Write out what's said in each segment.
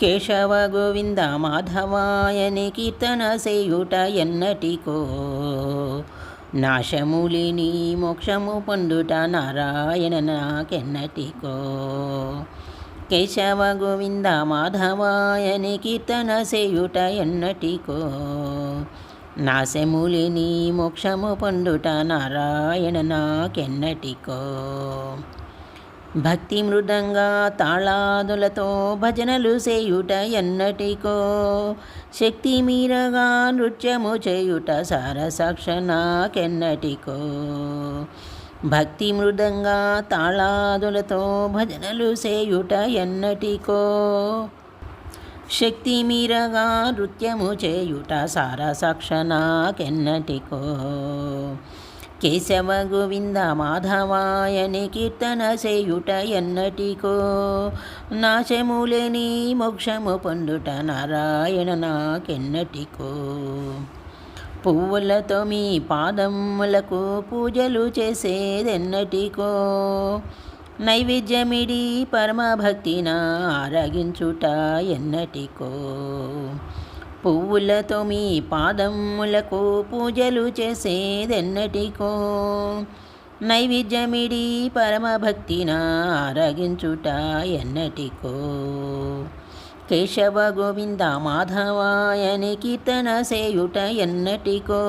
కేశవ గోవింద మాధవాయని కీర్తన సేయుట ఎన్నటికో. నాశములిని మోక్షము పొందుట నారాయణ నాకెన్నటికో. కేశవ గోవింద మాధవాయని కీర్తన సేయుట ఎన్నటికో. నాశములిని మోక్షము పొందుట నారాయణ నాకెన్నటికో. భక్తి మృదంగా తాళాదులతో భజనలు చేయుట ఎన్నటికో. శక్తి మీరగా నృత్యము చేయుట సారసాక్ష నాకెన్నటికో. భక్తి మృదంగా తాళాదులతో భజనలు చేయుట ఎన్నటికో. శక్తి మీరగా నృత్యము చేయుట సారసాక్ష నాకెన్నటికో. కేశవ గోవింద మాధవాయని కీర్తన చేయుట ఎన్నటికో. నాశములేని మోక్షము పొందుట నారాయణ నాకెన్నటికో. పువ్వులతో మీ పాదములకు పూజలు చేసేదెన్నటికో. నైవేద్యమిడి పరమభక్తిన ఆరగించుట ఎన్నటికో. పువ్వులతో మీ పాదములకు పూజలు చేసేదెన్నటికో. నైవేద్యమిడి పరమభక్తిన ఆరగించుట ఎన్నటికో. కేశవ గోవింద మాధవాయని కీర్తన సేయుట ఎన్నటికో.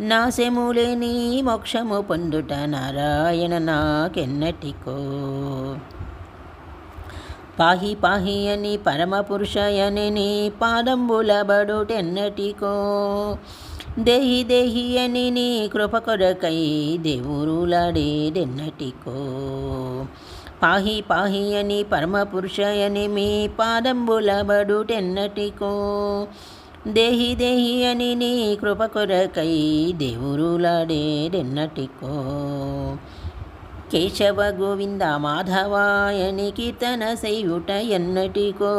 నాశములేని మోక్షము పొందుట నారాయణ నాకెన్నటికో. పాహి పాహి అని పరమపురుషయని పాదంబులబడుటెన్నటికో దేహి దేహి అని నీ కృప కొరకై దేవురులాడేదెన్నటికో పాహి పాహి అని పరమపురుషయని మీ పాదంబులబడుటెన్నటికో దేహి దేహి అని నీ కృప కొరకై దేవురులాడేదెన్నటికో కేశవ గోవింద మాధవాయ కీర్తన సేయుట ఎన్నటికో.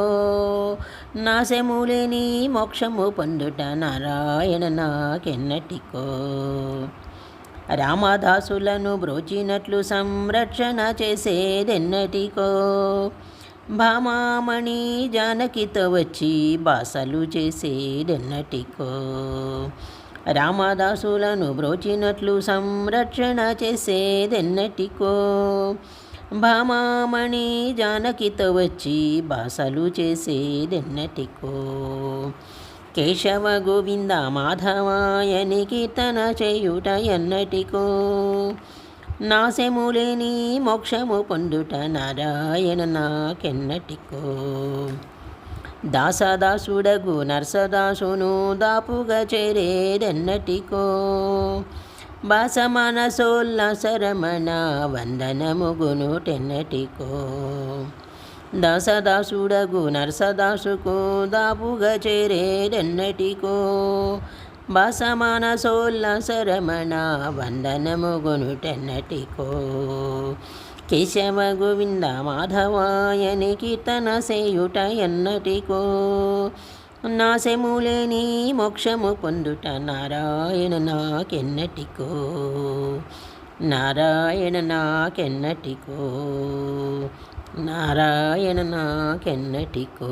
నాశములేని మోక్షము పొందుట నారాయణ నాకెన్నటికో. రామదాసులను బ్రోచినట్లు సంరక్షణ చేసేదెన్నటికో. భామామణి జానకితో వచ్చి బాసలు చేసేదెన్నటికో. రామదాసులను బ్రోచినట్లు సంరక్షణ చేసేదెన్నటికో. భామామణి జానకితో వచ్చి బాసలు చేసేదెన్నటికో. కేశవ గోవింద మాధవాయని కీర్తన చేయుట ఎన్నటికో. నాశములేని మోక్షము పొందుట నారాయణ నాకెన్నటికో. దాసదాసుడగు నర్సదాసును దాపుగా చేరేదెన్నటికో. బాసమన సోల్లాసరమణ వందనముగును టెన్నటికో. దాసదాసుడగు నర్సదాసుకు దాపుగా చేరేదెన్నటికో. బాసమాన సోల్లాసరమణ వందనముగును టెన్నటికో. కేశవ గోవింద మాధవాయని కీర్తన సేయుట ఎన్నటికో. నాశములేని మోక్షము పొందుట నారాయణ నాకెన్నటికో. నారాయణ నాకెన్నటికో. నారాయణ నాకెన్నటికో.